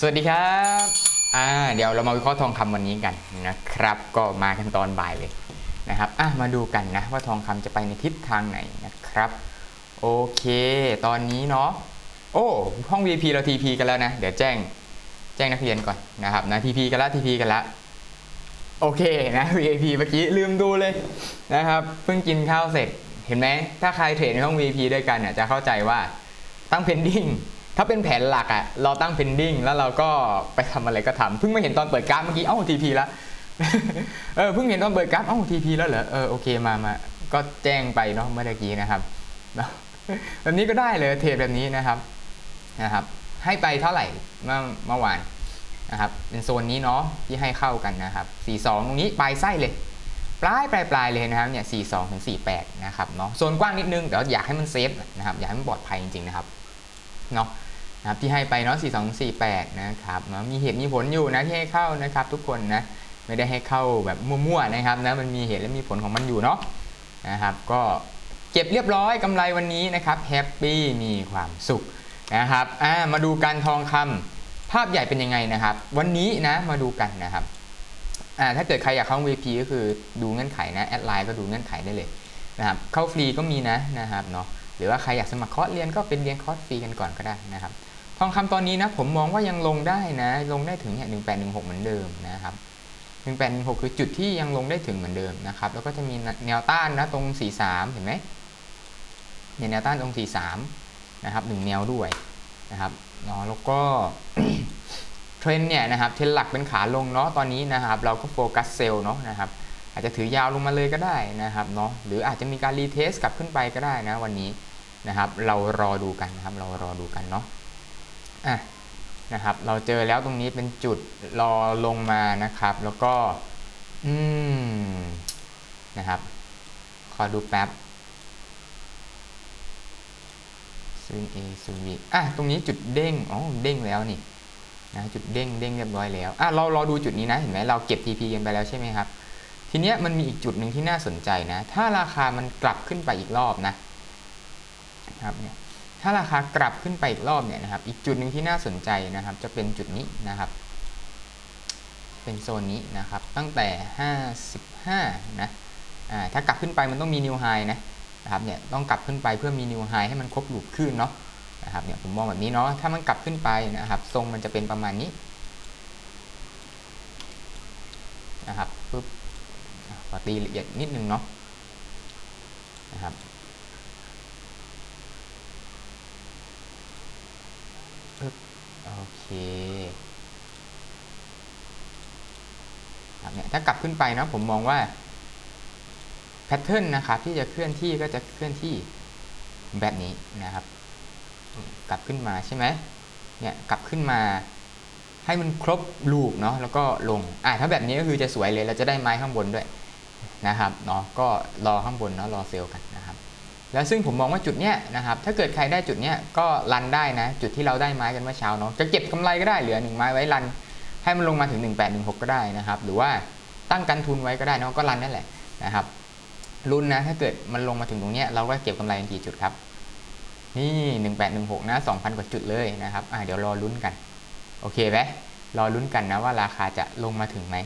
สวัสดีครับอ่าเดี๋ยวเรามาวิเคราะห์ทองคำวันนี้กันนะครับ ก็มากันตอนบ่ายเลยนะครับอะมาดูกันนะว่าทองคำจะไปในทิศทางไหนนะครับ โอเค ตอนนี้เนาะโอ้ห้อง VIP เรา TP กันแล้วนะ เดี๋ยวแจ้งแจ้งนักเรียนก่อนนะครับนะ TP กันล้ว TP กันล้วโอเคนะ VIP เมื่อกี้ลืมดูเลยนะครับเพิ่งกินข้าวเสร็จเห็นไหมถ้าใครเทรดในห้อง VIP ด้วยกันเนี่ยจะเข้าใจว่าตั้ง pending ถ้าเป็นแผนหลักอะเราตั้ง pending แล้วเราก็ไปทำอะไรก็ทำเพิ่งมาเห็นตอนเปิดกราฟเมื่อกี้เอ้า TP แล้วเออเพิ่งเห็นตอนเปิดกราฟเอ้า TP แล้วเหรอเออโอเคมามาก็แจ้งไปเนาะเมื่อกี้นะครับเนาะแบบนี้ก็ได้เลยเทรดแบบนี้นะครับนะครับ ให้ไปเท่าไหร่เมื่อเมื่อวานนะครับเป็นโซนนี้เนาะที่ให้เข้ากันนะครับ 42 ตรงนี้ปลายไส้เลย ปลายปลายปลายเลยนะครับเนี่ย 42 ถึง 48 นะครับเนาะโซนกว้างนิดนึงเดี๋ยวอยากให้มันเซฟนะครับ อยากให้มันปลอดภัยจริงๆนะครับเนาะ นะครับที่ให้ไปเนาะ42 48นะครับเนมีเหตุมีผลอยู่นะที่ให้เข้านะครับ ทุกคนนะไม่ได้ให้เข้าแบบมั่วๆนะครับนะมันมีเหตุและมีผลของมันอยู่เนาะนะครับ ก็เก็บเรียบร้อยกำไรวันนี้นะครับแฮปปี้มีความสุขนะครับอ่ามาดูการทองคำภาพใหญ่เป็นยังไงนะครับ วันนี้นะมาดูกันนะครับอ่าถ้าเกิดใครอยากเข้า VP ก็คือดูเงื่อนไขนะแอดไลน์ก็ดูเงื่อนไขได้เลยนะครับเข้าฟรีก็มีนะนะครับเนาะ หรือว่าใครอยากสมัครคอร์สเรียนก็เป็นเรียนคอร์สฟรีกันก่อนก็ได้นะครับ ทองคำตอนนี้นะผมมองว่ายังลงได้นะ ลงได้ถึงเนี่ยหนึ่งแปดหนึ่งหกเหมือนเดิมนะครับหนึ่งแปดหนึ่งหกคือจุดที่ยังลงได้ถึงเหมือนเดิมนะครับ แล้วก็จะมีแนวต้านนะตรงสี่สามเห็นไหมเนี่ยแนวต้านตรงสี่สามนะครับหนึ่งแนวด้วยนะครับเนาะแล้วก็เทรนเนี่ยนะครับเทรนหลักเป็นขาลงเนาะตอนนี้นะครับ เราก็โฟกัสเซลล์เนาะนะครับ อาจจะถือยาวลงมาเลยก็ได้นะครับเนาะหรืออาจจะมีการรีเทสกลับขึ้นไปก็ได้นะวันนี้นะครับ เรารอดูกันนะครับ เรารอดูกันเนาะอะนะครับ เราเจอแล้วตรงนี้เป็นจุดรอลงมานะครับ แล้วก็อืมนะครับขอดูแป๊บซูน A ซูน B อะตรงนี้จุดเด้งอ๋อเด้งแล้วนี่นะจุดเด้งเด้งเรียบร้อยแล้วอะเราเราดูจุดนี้นะเห็นไหมเราเก็บ TP กันไปแล้วใช่ไหมครับ ทีเนี้ยมันมีอีกจุดหนึ่งที่น่าสนใจนะ ถ้าราคามันกลับขึ้นไปอีกรอบนะครับเนี่ยถ้าราคากลับขึ้นไปอีกรอบเนี่ยนะครับ อีกจุดหนึ่งที่น่าสนใจนะครับ จะเป็นจุดนี้นะครับ เป็นโซนนี้นะครับ ตั้งแต่ 55 นะอ่าถ้ากลับขึ้นไปมันต้องมีนิวไฮนะนะครับเนี่ยต้องกลับขึ้นไปเพื่อมีนิวไฮให้มันครบลูปขึ้นเนาะนะครับเนี่ยผมมองแบบนี้เนาะถ้ามันกลับขึ้นไปนะครับ ทรงมันจะเป็นประมาณนี้นะครับ ขอตีละเอียดนิดนึงเนาะนะครับโอเคครับเนี่ยถ้ากลับขึ้นไปนะผมมองว่าแพทเทิร์นนะครับที่จะเคลื่อนที่ก็จะเคลื่อนที่แบบนี้นะครับ กลับขึ้นมาใช่ไหมเนี่ยกลับขึ้นมาให้มันครบลูปเนาะแล้วก็ลงอ่าถ้าแบบนี้ก็คือจะสวยเลยเราจะได้ไม้ข้างบนด้วย นะครับเนาะก็รอข้างบนเนาะรอเซลล์กันนะครับ แล้วซึ่งผมมองว่าจุดเนี้ยนะครับ ถ้าเกิดใครได้จุดเนี้ยก็รันได้นะ จุดที่เราได้ไม้กันเมื่อเช้าเนาะจะเก็บกำไรก็ได้เหลือหนึ่งไม้ไว้รัน ให้มันลงมาถึง 1816 ก็ได้นะครับ หรือว่าตั้งกันทุนไว้ก็ได้เนาะก็รันนั่นแหละนะครับรุ่นนะถ้าเกิดมันลงมาถึงตรงเนี้ยเราก็เก็บกำไรกันกี่จุดครับ นี่1816นะ2,000 กว่าจุดเลยนะครับอ่าเดี๋ยวรอลุ้นกันโอเคไหมรอลุ้นกันนะว่าราคาจะลงมาถึงไหม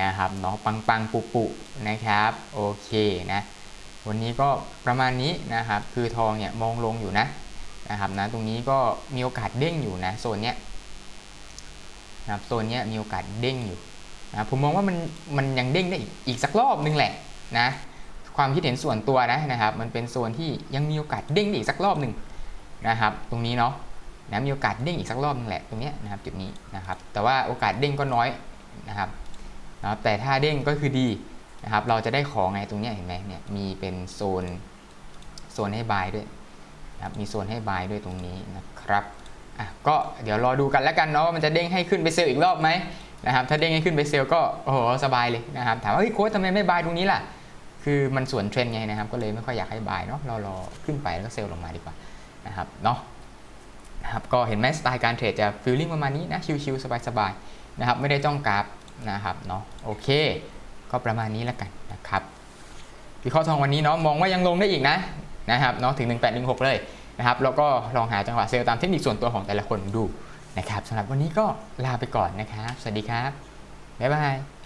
นะครับเนาะปังปังปุปุนะครับโอเคนะวันนี้ก็ประมาณนี้นะครับคือทองเนี่ยมองลงอยู่นะนะครับนะตรงนี้ก็มีโอกาสเด้งอยู่นะโซนเนี้ยนะครับโซนเนี้ยมีโอกาสเด้งอยู่นะผมมองว่ามันมันยังเด้งได้อีกสักรอบนึงแหละนะความคิดเห็นส่วนตัวนะนะครับ มันเป็นโซนที่ยังมีโอกาสเด้งได้อีกสักรอบหนึ่งนะครับ ตรงนี้เนาะนะมีโอกาสเด้งอีกสักรอบนึงแหละตรงเนี้ยนะครับจุดนี้นะครับ แต่ว่าโอกาสเด้งก็น้อยนะครับ นะแต่ถ้าเด้งก็คือดีนะครับเราจะได้ของไงตรงนี้เห็นไหมเนี่ยมีเป็นโซนโซนให้บายด้วยนะครับมีโซนให้บายด้วยตรงนี้นะครับอะก็เดี๋ยวรอดูกันแล้วกันเนาะว่ามันจะเด้งให้ขึ้นไปเซลล์อีกรอบไหมนะครับถ้าเด้งให้ขึ้นไปเซลล์ก็โอ้โหสบายเลยนะครับถามว่าเฮ้ยโค้ชทำไมไม่บายตรงนี้ล่ะ คือมันสวนเทรนไงนะครับ ก็เลยไม่ค่อยอยากให้บายเนาะเรารอขึ้นไปแล้วก็เซลล์ลงมาดีกว่านะครับเนาะนะครับก็เห็นไหมสไตล์การเทรดจะฟีลลิ่งประมาณนี้นะชิลๆสบายๆนะครับไม่ได้จ้องกราฟ นะครับเนาะโอเค ก็ประมาณนี้แล้วกันนะครับวิเคราะห์ทองวันนี้เนาะมองว่ายังลงได้อีกนะนะครับเนาะถึง 1816 เลยนะครับแล้วก็ลองหาจังหวะเซลล์ตามเทคนิคส่วนตัวของแต่ละคนดูนะครับสำหรับวันนี้ก็ลาไปก่อนนะครับ สวัสดีครับบ๊ายบาย